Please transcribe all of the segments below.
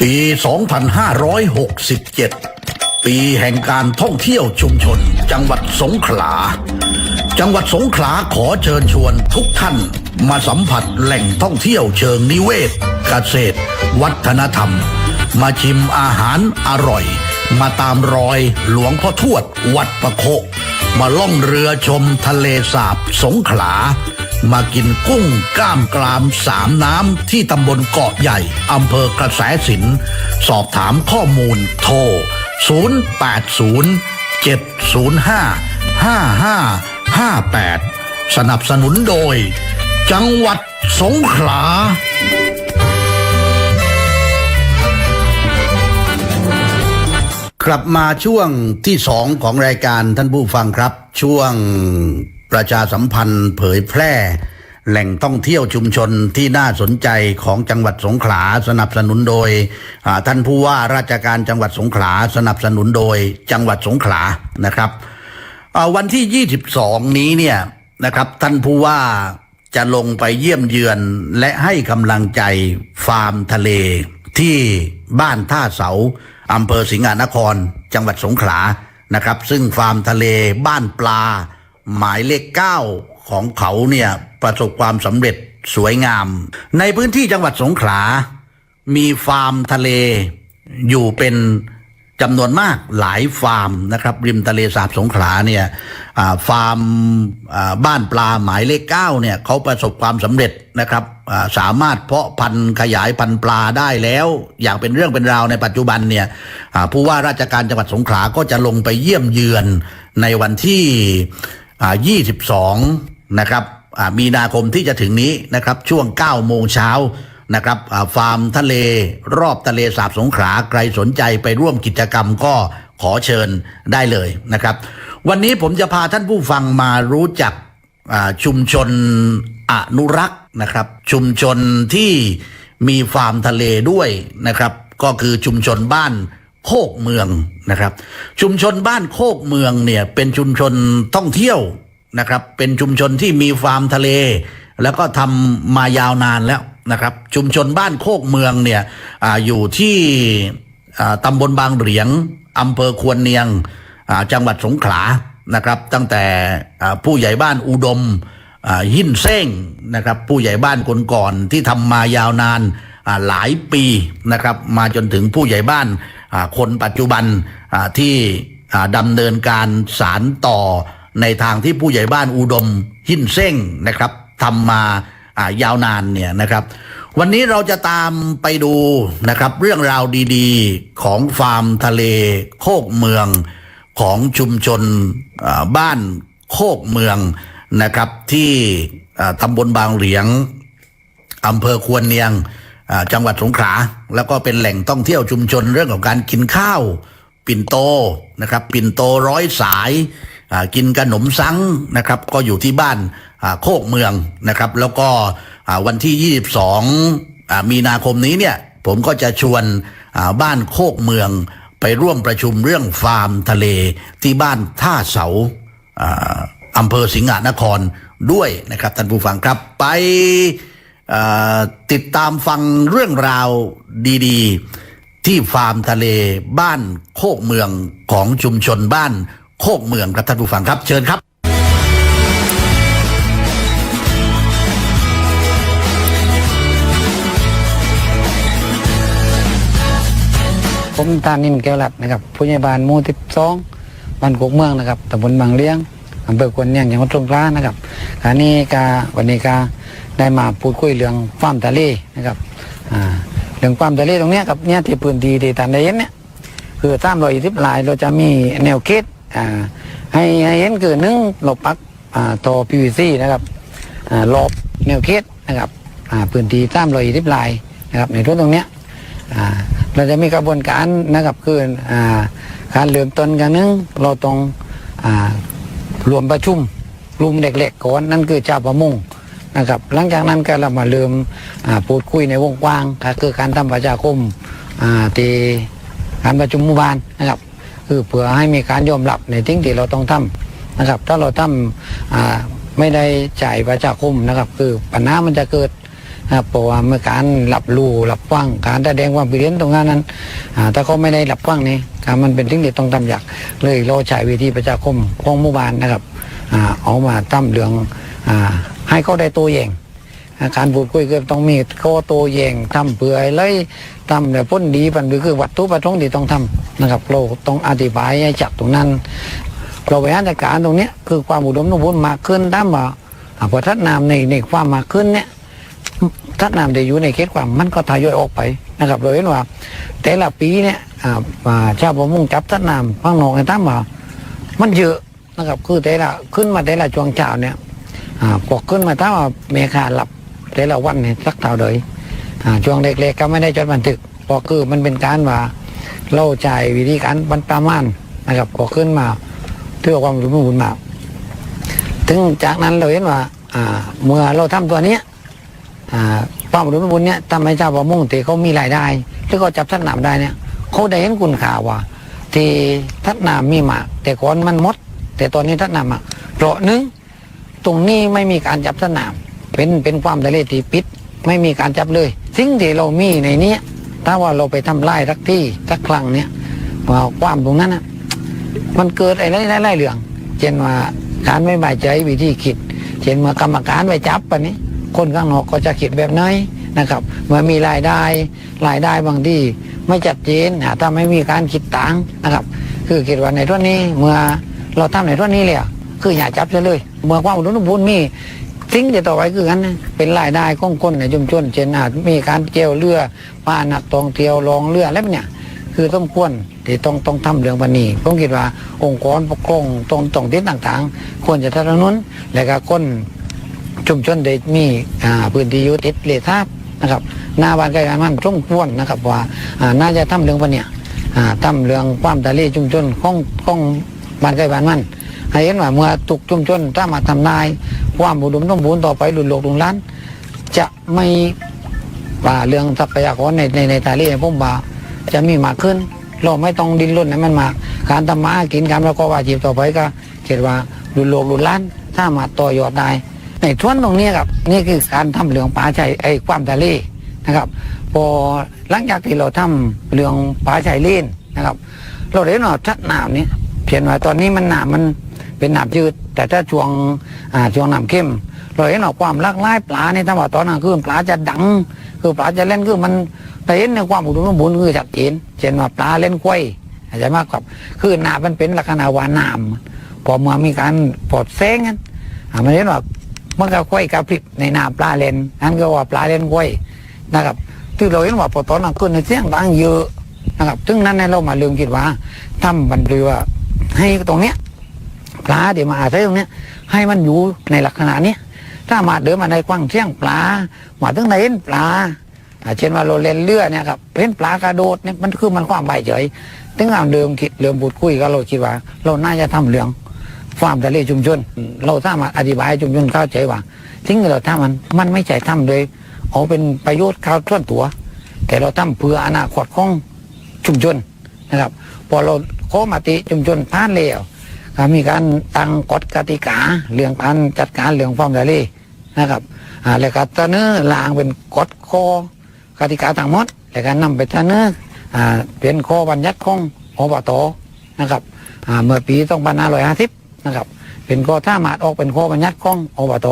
ปี 2567 ปีแห่งการท่องเที่ยวชุมชน จังหวัดสงขลา จังหวัดสงขลาขอเชิญชวนทุกท่านมาสัมผัสแหล่งท่องเที่ยวเชิงนิเวศเกษตร วัฒนธรรม มาชิมอาหารอร่อย มาตามรอยหลวงพ่อทวดวัดประโคมาล่องเรือชมทะเลสาบสงขลา มากินกุ้งกล้ามกรามสามน้ำที่ตำบลเกาะใหญ่อำเภอกระแสสิน สอบถามข้อมูลโทร 080 705 5558 สนับสนุนโดย จังหวัดสงขลากลับมาช่วงที่สองของรายการท่านผู้ฟังครับ ช่วง ประชาสัมพันธ์เผยแพร่ แหล่งท่องเที่ยวชุมชนที่น่าสนใจของจังหวัดสงขลาสนับสนุนโดยท่านผู้ว่าราชการจังหวัดสงขลาสนับสนุนโดยจังหวัดสงขลานะครับวันที่ 22 นี้เนี่ยนะครับท่านผู้ว่าจะลงไปเยี่ยมเยือนและให้กำลังใจฟาร์มทะเล ที่บ้านท่าเสาอำเภอสิงหานคร จังหวัดสงขลานะครับ ซึ่งฟาร์มทะเลบ้านปลา หมายเลขเก้าของเขาเนี่ยประสบความสำเร็จสวยงาม ในพื้นที่จังหวัดสงขลา มีฟาร์มทะเล อยู่เป็นจำนวนมากหลายฟาร์มนะครับ ริมทะเลสาบสงขลาเนี่ยฟาร์มบ้านปลาหมายเลขเก้าเนี่ยเขาประสบความสำเร็จนะครับสามารถเพาะพันธุ์ขยายพันธุ์ปลาได้แล้ว อย่างเป็นเรื่องเป็นราวในปัจจุบันเนี่ยผู้ว่าราชการจังหวัดสงขลาก็จะลงไปเยี่ยมเยือนในวันที่ 22 นะครับมีนาคมที่จะถึงนี้นะครับช่วง 9 โมงเช้านะครับฟาร์มทะเลรอบทะเลสาบสงขลาใครสนใจไปร่วมกิจกรรมก็ขอเชิญได้เลยนะครับ วันนี้ผมจะพาท่านผู้ฟังมารู้จักชุมชนอนุรักษ์นะครับ ชุมชนที่มีฟาร์มทะเลด้วยนะครับ ก็คือชุมชนบ้าน โคกเมืองนะครับ ชุมชนบ้านโคกเมืองเนี่ยเป็นชุมชนท่องเที่ยวนะครับ เป็นชุมชนที่มีฟาร์มทะเล แล้วก็ทำมายาวนานแล้วนะครับ ชุมชนบ้านโคกเมืองเนี่ยออยู่ที่อ่าตำบลบางเหรียงอำเภอควรเนียงจังหวัดสงขลานะครับ ตั้งแต่ผู้ใหญ่บ้านอุดมอ่าหินเซ้งนะครับ ผู้ใหญ่บ้านคนก่อนที่ทำมายาวนานหลายปีนะครับ มาจนถึงผู้ใหญ่บ้าน คนปัจจุบันที่ดำเนินการสารต่อในทางที่ผู้ใหญ่บ้านอุดมหินเซ้งนะครับทำมายาวนานเนี่ยนะครับ วันนี้เราจะตามไปดูนะครับ เรื่องราวดีๆของฟาร์มทะเลโคกเมืองของชุมชนบ้านโคกเมืองนะครับที่ตำบลบางเหลียงอำเภอควรเนียง จังหวัดสงขลาแล้วก็เป็นแหล่งท่องเที่ยวชุมชนเรื่องของการกินข้าว ปิ่นโตนะครับ ปิ่นโตร้อยสายกินขนมซังนะครับ ก็อยู่ที่บ้านโคกเมืองนะครับ แล้วก็วันที่ 22 มีนาคมนี้เนี่ยผมก็จะชวนบ้านโคกเมืองไปร่วมประชุมเรื่องฟาร์มทะเลที่บ้านท่าเสาอำเภอสิงหนครด้วยนะครับท่านผู้ฟังครับไป ติดตามฟังเรื่องราวดี ๆ ที่ฟาร์มทะเลบ้านโคกเมืองของชุมชนบ้านโคกเมืองครับท่านผู้ฟังครับเชิญครับ ผมตานินแก้วหลัดนะครับผู้ใหญ่บ้านหมู่ที่สองบ้านกกเมืองนะครับตำบลบางเลี้ยงอำเภอควนเนียงจังหวัดสงขลานะครับอันนี้กาวันนี้กา ได้มาพูดคุยเรื่องฟาร์มทะเลนะครับเรื่องฟาร์มทะเลตรงนี้ยครับเนี่ยที่พื้นที่ที่ท่านได้เห็นเนี่ยคือตามรอยทิพลายเราจะมีแนวเขตอ่าให้ให้เห็นคือหนึ่งเราปักอ่าต่อ PVC นะครับอ่ารอบแนวเขตนะครับอ่าพื้นที่ตามรอยทิพลายนะครับในทุกตรงเนี้ยอ่าเราจะมีกระบวนการนะครับคืออ่าการเริ่มต้นกันนึงเราต้องอ่ารวมประชุมรวมเด็กๆก่อนนั่นคือเจ้าประมง นะครับหลังจากนั้นก็เรามาเริ่มพูดคุยในวงกว้างก็คือการทำประชาคมอ่าที่การประชุมหมู่บ้านนะครับ คือเพื่อให้มีการยอมรับในสิ่งที่เราต้องทำนะครับ ถ้าเราทำอ่าไม่ได้จ่ายประชาคมนะครับ คือปัญหามันจะเกิดนะเพราะว่าเมื่อการหลับรู้หลับฟังการแสดงความคิดเห็นตรงนั้นนั้นอ่าถ้าเขาไม่ได้หลับฟังนี่การมันเป็นสิ่งที่ต้องทำอยากเลยเราใช้วิธีประชาคมของหมู่บ้านนะครับอ่าเอามาตั้มเรื่องอ่า ให้เขาได้ตัวเองการพูดคุยก็ต้องมีข้อโต้แย้งทำเพื่ออะไรทำแต่พ้นดีปันคือวัตถุประสงค์ที่ต้องทำนะครับ เราต้องอธิบายให้จับตรงนั้น เราไปหาจัดการตรงนี้คือความอุดมสมบูรณ์มากขึ้นตามว่าอ่าพอทัดนามในในความมากขึ้นเนี่ยทัดนามได้อยู่ในเขตความมันก็ทยอยออกไปนะครับเราเห็นว่า แต่ละปีเนี่ยอ่าอ่าชาวประมงจับทัดนามพังนอกในตามว่ามันเยอะนะครับคือแต่ละขึ้นมาแต่ละช่วงเช้าเนี่ย อ่าพอขึ้นมาถ้าว่าเมฆาหลับแต่ละวันเนี่ยสักเท่าเลยช่วงเล็กๆก็ไม่ได้จดบันทึกเพอคือมันเป็นการว่าเราจ่ายวิธีการบรรประมาณนะครับพอขึ้นมาเทื่อความรู้มุนมาถึงจากนั้นเราเห็นว่าเมื่อเราทำตัวเนี้ยอ่าความรู้มุนเนี้ยทำให้เจ้าประมงที่เขามีรายได้หรือเขาจับทัดนามได้เนี่ยเขาได้เห็นคุณค่าว่า ที่ทัดนามมีมากแต่ก่อนมันมด แต่ตอนนี้ทัดนามอะเพราะหนึ่ง ตรงนี้ไม่มีการจับทัดหนาม เป็นเป็นความทะเลที่ปิด ไม่มีการจับเลย สิ่งที่เรามีในนี้ถ้าว่าเราไปทำลายสักที่สักครั้งเนี้ยว่าความตรงนั้นนะมันเกิดอะไรหลายๆเรื่องเช่นว่าการไม่บายใจวิธีคิดเช่นเมื่อกรรมการไปจับปะนี้ คนข้างนอกก็จะคิดแบบไหนนะครับ เมื่อมีรายได้รายได้บางที่ไม่จัดเจนถ้าไม่มีการคิดต่างนะครับ คือคิดว่าในท่วนนี้เมื่อเราทำในท่วนนี้เลยอะคืออย่าจับซะเลย เมื่อความอุดมสมบูรณ์มีสิ่งที่ต่อไปคือกันเป็นรายได้ของคนในชุมชนเช่นอาจมีการเจียวเรือปลาหนักท่องเที่ยวลองเรืออะไรแบบเนี่ย คือต้องควรที่ต้องต้องทำเรื่องปันนี้ผมคิดว่าองค์กรปกครองตรงตรงที่ต่างๆ ควรจะทำนุนและก็คนชุมชนได้มีอ่าพื้นที่ยู่ติเลทาบนะครับหน้าบ้านใกล้กันมันต้องควรนะครับว่าอ่าน่าจะทำเรื่องปันเนี่ยอ่าทำเรื่องความทะเลชุมชนของของบ้านใกล้บ้านมัน ให้เห็นว่าเมื่อตุกชุมชนถ้ามาทำนาย ความอุดมสมบูรณ์ต่อไปหลุดโลกหลุดล้าน จะไม่ว่าเรื่องทรัพยากรในในในทะเลผมว่าจะมีมากขึ้น เราไม่ต้องดิ้นรนให้มันมาก การทำมากินการประกอบอาชีพต่อไปก็เกิดว่าหลุดโลกหลุดล้าน ถ้ามาต่อยอดได้ในทวนตรงนี้ครับนี่คือการทำเรื่องป่าชายไอ้ความทะเลนะครับพอหลังจากที่เราทำเรื่องป่าชายเลนนะครับ เราได้เห็นว่าทัดน้ำนี้เพียนว่าตอนนี้มันหน้ำมัน เป็นน้ำจืด แต่ถ้าช่วงอ่าช่วงน้ำเข้มเราเห็นว่าความหลากหลายปลาในถ้าว่าตอนนั้นคือปลาจะดัง คือปลาจะเล่นคือมันแต่เห็นในความอุดมสมบูรณ์คือชัดเจนเช่นว่าปลาเล่นกล้วยอาจจะมากกว่าคือน้ำมันเป็นลักษณะวาน้ำพอมามีการปลดแสงกันอ่ามันเห็นว่ามันก็กล้วยกระพริบในน้ำปลาเล่นนั่นก็ว่าปลาเล่นกล้วยนะครับที่เราเห็นว่าพอตอนนั้นขึ้นในเสียงดังเยอะนะครับซึ่งนั้นเนี่ยเรามาลืมคิดว่าทำบันเรือให้ตรงเนี้ย ปลาเดี๋ยวมาอาศัยตรงเนี้ยให้มันอยู่ในลักษณะเนี้ยถ้ามาเดินมาในกว้างเที่ยงปลามาถึงไหนเห็นปลาเช่นว่าเราเล่นเรือเนี่ยครับเห็นปลากระโดดเนี่ยมันคือมันความใบเฉยถึงเราเดิมคิดเริ่มพูดคุยก็เราคิดว่า เราน่าจะทำเรื่องฟาร์มทะเลชุมชนเราสามารถอธิบายชุมชนเข้าใจว่าสิ่งเราทำมันมันไม่ใช่ทำโดยเอาเป็นประโยชน์ข้าวส่วนตัว แต่เราทำเพื่ออนาคตของชุมชนนะครับ พอเราโคมาติชุมชนผ่านแล้ว ก็มีการตั้งกฎกติกาเรื่องการจัดการเรื่องฟาร์มทะเลนะครับอแล้วก็เสนอลางเป็นกฎข้อกติกาทั้งหมดแล้วก็นำไปเสนออ่าเป็นข้อบัญญัติของอบตนะครับอ่าเมื่อปี2550นะครับเป็นข้อถ้ามาดออกเป็นข้อบัญญัติของอบต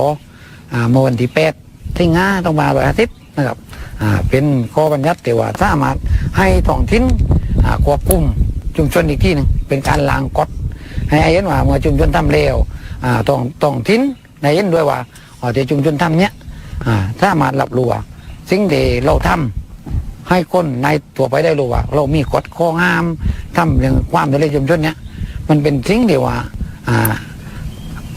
อ่าเมื่อวันที่8ที่ง่าต้องมา150นะครับอ่าเป็นข้อบัญญัติแต่ว่าสามารถให้ท้องถิ่นควบคุมชุมชนอีกที่หนึ่งเป็นการล้างกฎ ให้เห็นว่าเมื่อชุมชนทำเลวอ่าต้องต้องทิ้นในเห็นด้วยว่าอ๋อที่ชุมชนทำเนี้ยอ่าถ้ามารับรู้ว่าสิ่งที่เราทำให้คนในตัวไปได้รู้ว่า เรามีกฎข้องามทำเรื่องความทะเลชุมชนเนี้ยมันเป็นสิ่งที่ว่าอ่า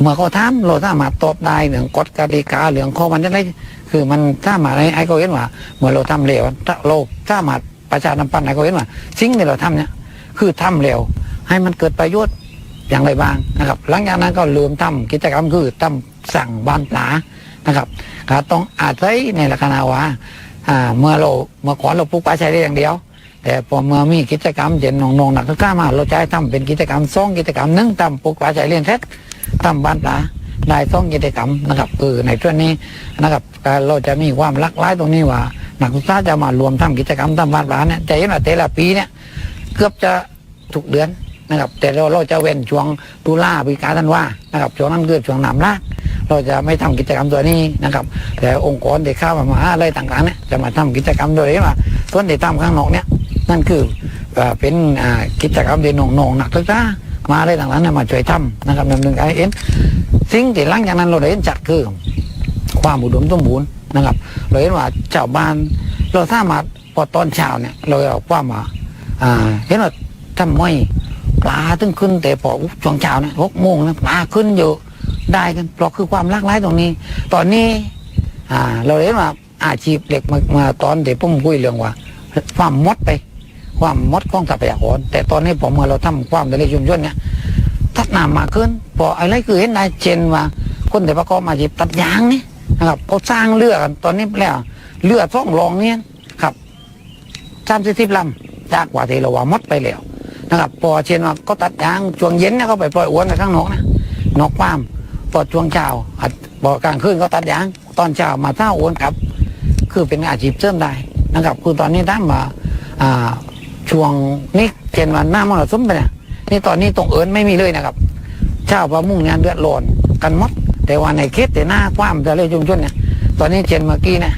เมื่อเขาทำเราสามารถตอบได้เรื่องกฎกติกาเรื่องข้อมันจะได้คือมันสามารถให้ไอ้เขาเห็นว่า เมื่อเราทำเร็วถ้าเราสามารถประชาสัมพันธ์ให้เขาเห็นว่าสิ่งที่เราทำเนี่ยคือทำเร็วให้มันเกิดประโยชน์ อย่างไรบ้างนะครับหลังจากนั้นก็ลืมทำกิจกรรมคือทำสั่งบ้านปลานะครับก็ต้องอาศัยในลักษณะว่าเมื่อเราเมื่อก่อนเราปลูกปลาใช้ได้อย่างเดียว แต่พอเมื่อมีกิจกรรมเจ็นน้องหนักกล้ามาเราจะให้ทำเป็นกิจกรรมสองกิจกรรมนึ่งทำปลูกปลาใช้เรียนเท็จทำบ้านปลาได้ต้องกิจกรรมนะครับคือในช่วงนี้นะครับเราจะมีความหลักหลายตรงนี้ว่านักศึกษาจะมารวมทำกิจกรรมทำบ้านร้านเนี่ยจะเห็นว่าแต่ละปีเนี่ยเกือบจะทุกเดือน นะครับ แต่เราเราจะเว้นช่วงตุลาพฤศจิกาธันวานะครับช่วงนั้นคือช่วงหนามรากเราจะไม่ทำกิจกรรมตัวนี้นะครับ แต่องค์กรที่เข้ามามาอะไรต่างๆเนี่ยจะมาทำกิจกรรมโดยที่ว่าส่วนที่ทำข้างนอกเนี่ยนั่นคือเป็นกิจกรรมที่น้องๆนักศึกษามาอะไรต่างๆเนี่ยมาช่วยทำนะครับดำเนินการเห็นสิ่งที่หลังจากนั้นเราได้เห็นจัดคือความอุดมสมบูรณ์นะครับ เราเห็นว่าชาวบ้านเราสามารถพอตอนเช้าเนี่ยเราเอาความมาอ่าเห็นว่าทำไม ปลาถึงขึ้นแต่พอช่วงเช้านี่ยหกโมงนะปลาขึ้นเยอะได้กันเพราะคือความหลากหลายตรงนี้ ตอนนี้อ่าเราเห็นว่าอาชีพเด็กมามาตอนเด็กผมคุยเรื่องว่า ความมดไป ความมดของทรัพยากรแต่ตอนนี้ผมเมื่อเราทำความในชุมชนเนี่ยทัดน้ำมาขึ้นพออะไรคือเห็นได้เจนว่า คนแต่ประกอบอาชีพตัดยางนี่นะครับเขาสร้างเรือกันตอนนี้แล้วเรือท่องรองเนี่ยครับสามสิบสิบลำจากกว่าที่เราว่ามดไปแล้ว นะครับพอเช่นว่าก็ตัดยางช่วงเย็นเนี่ยเขาไปปล่อยอวนกันข้างนอกนะนอกความพอช่วงเช้าอาจพอกลางคืนก็ตัดยาง ตอนเช้ามาเท่าอวนกลับ คือเป็นอาชีพเสริมได้นะครับ คือตอนนี้ตั้งมาอ่าช่วงนี้เช่นว่าหน้ามรสุมไปเนี่ยนี่ตอนนี้ตรงเอิญไม่มีเลยนะครับชาวประมงเนี่ยเดือดร้อนกันหมดแต่ว่าในเขตแต่หน้าความแต่เลยชุมชนเนี่ยตอนนี้เช่นเมื่อกี้นี่ย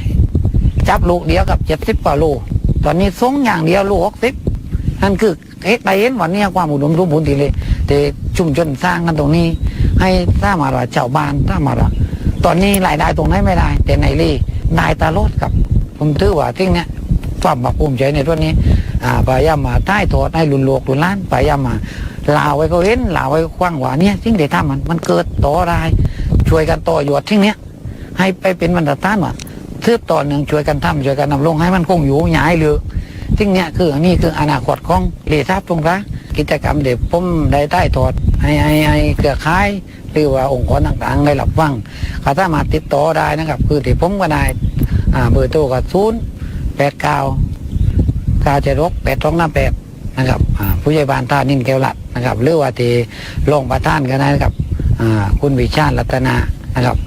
จับลูกเดียวกับเจ็ดสิบกว่าโลตอนนี้สงอย่างเดียวลูกหกสิบนั่นคือ เฮ็ดไปเห็นวันนี้ความอุดมสมบูรณ์ทีเลยแต่ชุมชนสร้างกันตรงนี้ ให้สร้างมาว่าชาวบ้านสร้างมาว่าตอนนี้รายได้ตรงไหนไม่ได้ แต่ในเล่ได้ตลดครับผมถือว่าที่เนี้ยความภาคภูมิใจในตัวนี้อ่าพยายามมาใต้ทอดให้ลุนโลกลุนล้านพยายามมาลาวไว้เขาเห็นลาวไว้กว้างหวาเนี่ยสิ่งที่ทำมันมันเกิดต่อราย ช่วยกันต่อยอดที่เนี้ยให้ไปเป็นบรรทัดฐานว่าทืบต่อหนึ่งช่วยกันทำช่วยกันนำลงให้มันคงอยู่หยายเรือ สิ่งเนี้ยคือนนี้คืออนาคตของเลทราบตรงกลางกิจกรรมเด็กผมได้ใต้ทอดให้ให้ให้เครือข่าย หรือว่าองค์กรต่างๆได้รับฟังเขาสามารถติดต่อได้นะครับ คือที่ผมก็ได้อ่าเบอร์โทรกับศูนย์แปดเก้ากาเจรกแปดสองหน้าแปดนะครับผู้ใหญ่บ้านท่านินแก้วหลัดนะครับ หรือว่าที่รองประธานก็ได้นะครับอ่าคุณวิชาญรัตนานะครับ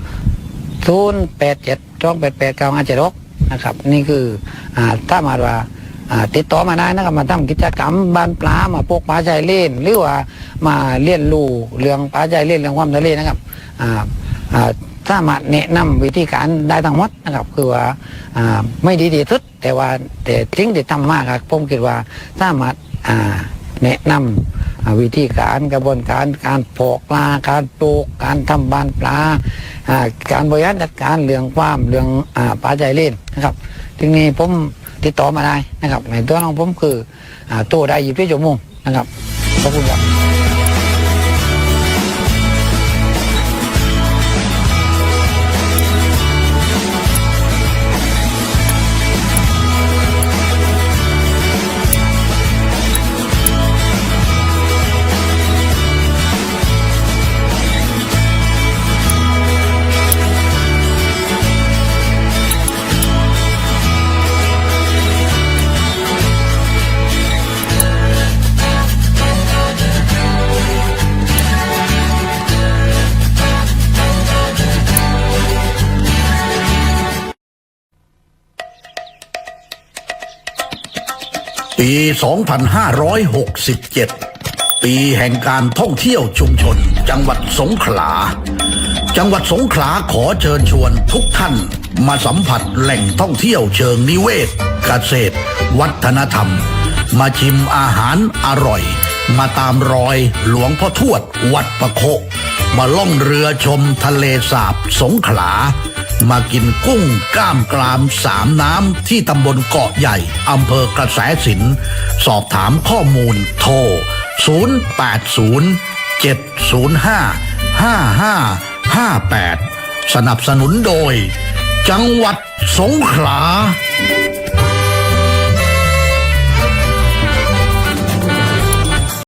ศูนย์แปดเจ็ดสองแปดแปดเก้าห้าเจ็ดหกนะครับ นี่คืออ่าถ้ามาว่า ติดต่อมาได้นะครับมาทำกิจกรรมบ้านปลามาพกปลาใจเล่น หรือว่ามาเลี้ยนลูเรื่องปลาใจเล่นเรื่องความทะเลนะครับอ่าอ่าสามารถแนะนำวิธีการได้ทั้งหมดนะครับ คือว่าไม่ดีดีสุด แต่ว่าแต่สิ่งที่ทำมากครับผมคิดว่าสามารถแนะนำอ่าวิธีการกระบวนการการปอกปลาการปลูกการทำบานปลาการบริหารจัดการเรื่องความเรื่องปลาใจเล่นนะครับทีนี้ผม ติดต่อมาได้นะครับในตัวของผมคือตัวได้ยี่สิบชั่วโมงนะครับขอบคุณครับ ปี 2567 ปีแห่งการท่องเที่ยวชุมชน จังหวัดสงขลา จังหวัดสงขลาขอเชิญชวนทุกท่านมาสัมผัสแหล่งท่องเที่ยวเชิงนิเวศ เกษตร วัฒนธรรม มาชิมอาหารอร่อย มาตามรอยหลวงพ่อทวดวัดประโค มาล่องเรือชมทะเลสาบสงขลา มากินกุ้งกล้ามกรามสามน้ำที่ตำบลเกาะใหญ่อำเภอกระแสสิน สอบถามข้อมูลโทร 080 705 5558 สนับสนุนโดย จังหวัดสงขลา